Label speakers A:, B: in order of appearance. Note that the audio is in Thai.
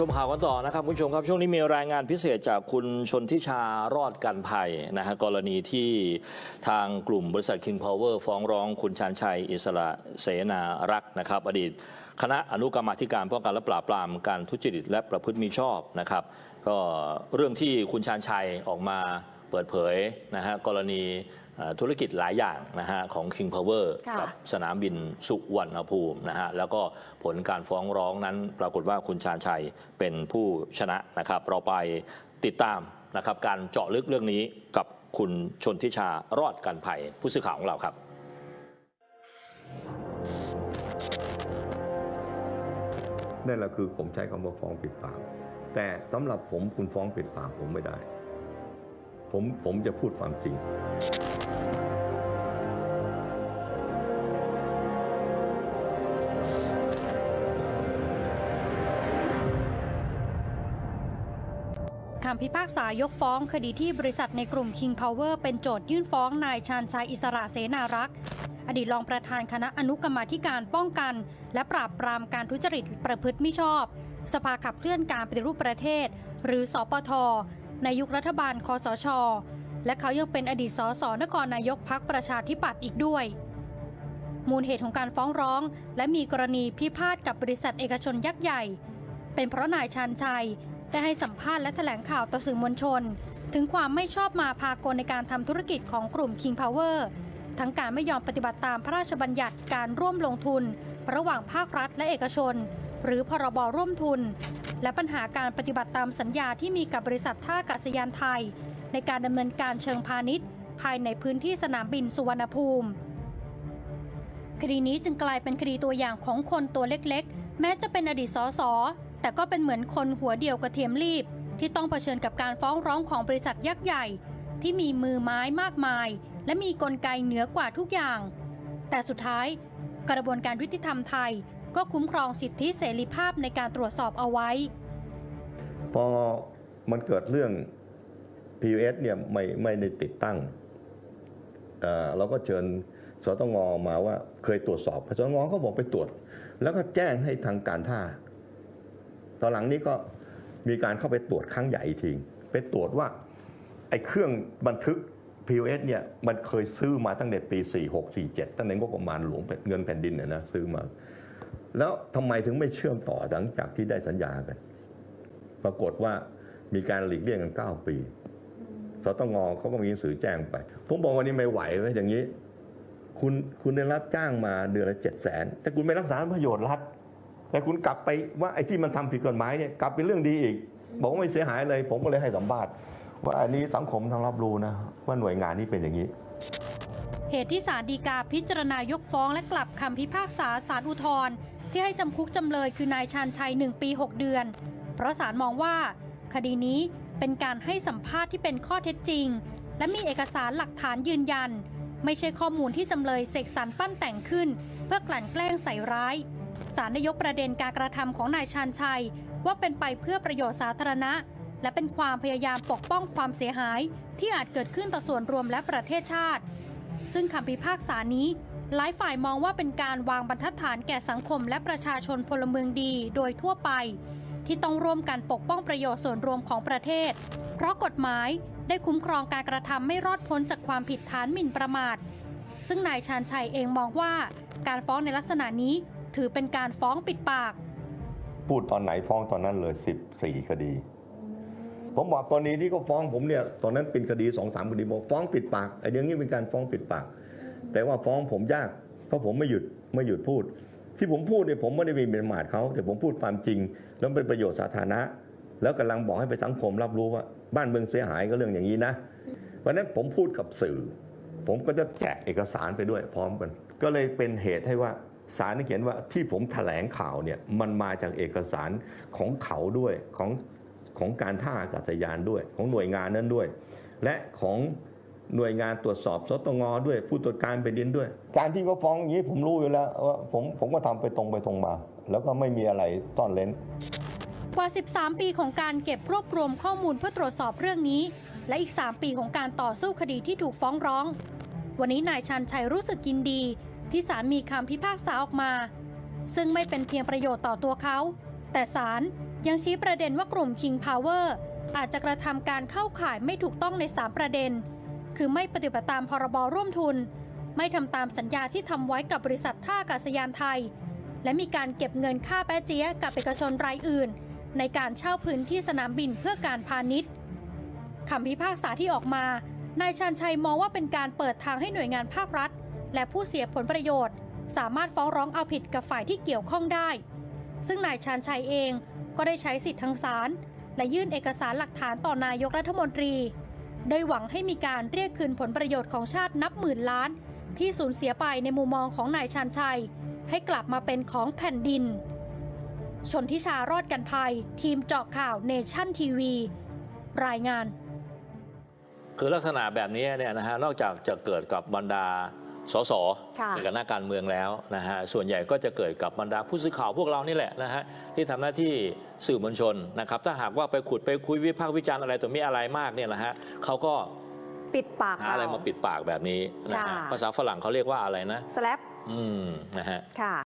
A: ชมข่าวกันต่อนะครับคุณผู้ชมครับช่วงนี้มีรายงานพิเศษจากคุณชนทิชารอดกันภัยนะฮะกรณีที่ทางกลุ่มบริษัท King Power ฟ้องร้องคุณชานชัย อิสระเสนารักษ์นะครับ อดีต คณะอนุกรรมาธิการป้องกันและปราบปรามการทุจริตและประพฤติมิชอบนะครับก็เรื่องที่คุณชานชัยออกมาเปิดเผยนะฮะกรณี ธุรกิจหลายอย่างนะฮะของ King Power
B: ค่ะ
A: กับสนามบินสุวรรณภูมินะฮะแล้วก็ผลการฟ้องร้องนั้นปรากฏว่าคุณชาญชัยเป็นผู้ชนะนะครับ เราไปติดตามนะครับการเจาะลึกเรื่องนี้กับคุณชนทิชารอดกันภัยผู้สื่อข่าวของเราครับ
C: นั่นแหละคือผมใช้คำว่าฟ้องปิดปาก แต่สำหรับผมคุณฟ้องปิดปากผมไม่ได้ ผมผมจะพูดความจริง
D: คำพิพากษายกฟ้องคดีที่บริษัทในกลุ่ม King Power เป็นโจทยื่นฟ้องนายชาญชัยอิสระเสนารักษ์อดีตรองประธานคณะอนุกรรมาธิการป้องกัน และปราบปรามการทุจริตประพฤติมิชอบ สภาขับเคลื่อนการปฏิรูปประเทศ หรือสปท ในยุครัฐบาลคอสช และเขายังเป็นอดีตสสนครนายกพักประชาธิปัตย์อีกด้วย มูลเหตุของการฟ้องร้อง และมีกรณีพิพาทกับบริษัทเอกชนยักษ์ใหญ่ เป็นเพราะนายชาญชัย ได้ให้สัมภาษณ์และแถลงข่าวต่อสื่อมวลชน ถึงความไม่ชอบมาพากลในการทำธุรกิจของกลุ่ม King Power ทั้งการไม่ยอมปฏิบัติตามพระราชบัญญัติการร่วมลงทุน ระหว่างภาครัฐและเอกชน หรือพรบร่วมทุน และปัญหาการปฏิบัติตามสัญญาที่มีกับบริษัทท่าอากาศยานไทย ในการดำเนินการเชิงพาณิชย์ ภายในพื้นที่สนามบินสุวรรณภูมิ คดีนี้จึงกลายเป็นคดีตัวอย่างของคนตัวเล็กๆ แม้จะเป็นอดีตสสแต่ก็เป็นเหมือนคนหัวเดียวกระเทียมรีบ ที่ต้องเผชิญกับการฟ้องร้องของบริษัทยักษ์ใหญ่ ที่มีมือไม้มากมาย และมีกลไกเหนือกว่าทุกอย่าง แต่สุดท้าย กระบวนการยุติธรรมไทย ก็คุ้มครองสิทธิเสรีภาพในการตรวจสอบเอาไว้
C: พอมันเกิดเรื่อง PUS เนี่ยไม่ไม่ได้ติดตั้งเเราก็เชิญสตงมาว่าเคยตรวจสอบสตงก็บอกไปตรวจ แล้วก็แจ้งให้ทางการท่า ตอนหลังนี้ก็มีการเข้าไปตรวจครั้งใหญ่อีกทีไปตรวจว่าไอ้เครื่องบันทึก POS เนี่ยมันเคยซื้อมาตั้งแต่ปี 46 47 ตั้งแต่งบประมาณหลวงเงินแผ่นดินเนี่ยนะซื้อมา แล้วทำไมถึงไม่เชื่อมต่อหลังจากที่ได้สัญญากัน ปรากฏว่ามีการหลีกเลี่ยงกัน 9 ปีสตงเขาก็มีหนังสือแจ้งไป ผมบอกว่านี่ไม่ไหวเว้ยอย่างนี้ คุณคุณได้รับจ้างมาเดือนละเจ็ดแสนแต่คุณไม่รักษาประโยชน์รัฐ แต่คุณกลับไปว่าไอ้ที่มันทำผิดกฎหมายเนี่ยกลับเป็นเรื่องดีอีก บอกว่าไม่เสียหายเลย ผมก็เลยให้สัมภาษณ์ว่าอันนี้สังคมต้องรับรู้นะว่าหน่วยงานนี้เป็นอย่างนี้
D: เหตุที่ศาลฎีกาพิจารณายกฟ้องและกลับคำพิพากษาศาลอุทธรณ์ ที่ให้จำคุกจำเลยคือนายชาญชัย 1 ปี 6 เดือน เพราะศาลมองว่า คดีนี้เป็นการให้สัมภาษณ์ที่เป็นข้อเท็จจริง และมีเอกสารหลักฐานยืนยัน ไม่ใช่ข้อมูลที่จำเลยเสกสรรปั้นแต่งขึ้น เพื่อกลั่นแกล้งใส่ร้ายศาลได้ยกประเด็นการกระทำของนายชาญชัย ว่าเป็นไปเพื่อประโยชน์สาธารณะ และเป็นความพยายามปกป้องความเสียหาย ที่อาจเกิดขึ้นต่อส่วนรวมและประเทศชาติ ซึ่งคำพิพากษานี้ หลายฝ่ายมองว่าเป็นการวางบรรทัดฐานแก่สังคมและประชาชนพลเมืองดีโดยทั่วไป ที่ต้องร่วมกันปกป้องประโยชน์ส่วนรวมของประเทศ เพราะกฎหมายได้คุ้มครองการกระทำไม่รอดพ้นจากความผิดฐานหมิ่นประมาท ซึ่งนายชาญชัยเองมองว่า การฟ้องในลักษณะนี้ถือเป็นการฟ้องปิดปาก
C: พูดตอนไหนฟ้องตอนนั้นเลย 14 คดี ผมบอกกรณีที่เขาฟ้องผมเนี่ยตอนนั้นเป็นคดีสองสามคดีบอกฟ้องปิดปากไอ้เรื่องนี้เป็นการฟ้องปิดปาก แต่ว่าฟ้องผมยากเพราะผมไม่หยุดไม่หยุดพูด ที่ผมพูดเนี่ยผมไม่ได้มีเป็นหมาดเขาแต่ผมพูดความจริง แล้วเป็นประโยชน์สาธารณะ แล้วกำลังบอกให้ไปสังคมรับรู้ว่าบ้านเมืองเสียหายก็เรื่องอย่างนี้นะ เพราะนั้นผมพูดกับสื่อ ผมก็จะแจกเอกสารไปด้วยพร้อมกัน ก็เลยเป็นเหตุให้ว่าศาลเขียนว่าที่ผมแถลงข่าวเนี่ยมันมาจากเอกสารของเขาด้วยของของการท่าอากาศยานด้วย ของหน่วยงานนั้นด้วย และของ หน่วยงานตรวจสอบสตงด้วยผู้ตรวจการแผ่นดินด้วย การที่เขาฟ้องอย่างนี้ผมรู้อยู่แล้วว่าผมผมก็ทำไปตรงไปตรงมา แล้วก็ไม่มีอะไรต้อนเล้น
D: กว่า 13 ปีของการเก็บรวบรวมข้อมูลเพื่อตรวจสอบเรื่องนี้ และอีก 3 ปีของการต่อสู้คดีที่ถูกฟ้องร้อง วันนี้นายชันชัยรู้สึกยินดี ที่ศาลมีคำพิพากษาออกมา ซึ่งไม่เป็นเพียงประโยชน์ต่อตัวเขา แต่ศาลยังชี้ประเด็นว่ากลุ่ม King Power อาจจะกระทำการเข้าข่ายไม่ถูกต้องใน 3 ประเด็น คือไม่ปฏิบัติตามพรบร่วมทุน ไม่ทำตามสัญญาที่ทำไว้กับบริษัทท่าอากาศยานไทย และมีการเก็บเงินค่าแป๊ะเจี๊ยกับเอกชนรายอื่น ในการเช่าพื้นที่สนามบินเพื่อการพาณิชย์คำพิพากษาที่ออกมานายชาญชัยมองว่าเป็นการเปิดทางให้หน่วยงานภาครัฐ และผู้เสียผลประโยชน์ สามารถฟ้องร้องเอาผิดกับฝ่ายที่เกี่ยวข้องได้ ซึ่งนายชาญชัยเองก็ได้ใช้สิทธิ์ทางศาลและยื่นเอกสารหลักฐานต่อนายกรัฐมนตรี โดยหวังให้มีการเรียกคืนผลประโยชน์ของชาตินับหมื่นล้าน ที่สูญเสียไปในมุมมองของนายชานชัย ให้กลับมาเป็นของแผ่นดิน ชนทิชารอดกันภัย ทีมเจาะข่าวเนชั่นทีวี รายงาน
A: คือลักษณะแบบนี้เนี่ยนะฮะนอกจากจะเกิดกับบรรดา สส
B: ค่ะ
A: เกิดกับนักการเมืองแล้วนะฮะส่วนใหญ่ก็จะเกิดกับบรรดาผู้สื่อข่าวพวกเรานี่แหละนะฮะที่ทำหน้าที่สื่อมวลชนนะครับ ถ้าหากว่าไปขุดไปคุยวิพากษ์วิจารณ์อะไรตัวมีอะไรมากเนี่ยนะฮะเขาก็
B: ปิดปาก
A: หาอะไรมาปิดปากแบบนี้นะฮะ
B: ค่ะ
A: ภาษาฝรั่งเขาเรียกว่าอะไรนะ
B: สแลป
A: อืมนะฮะ
B: ค่ะ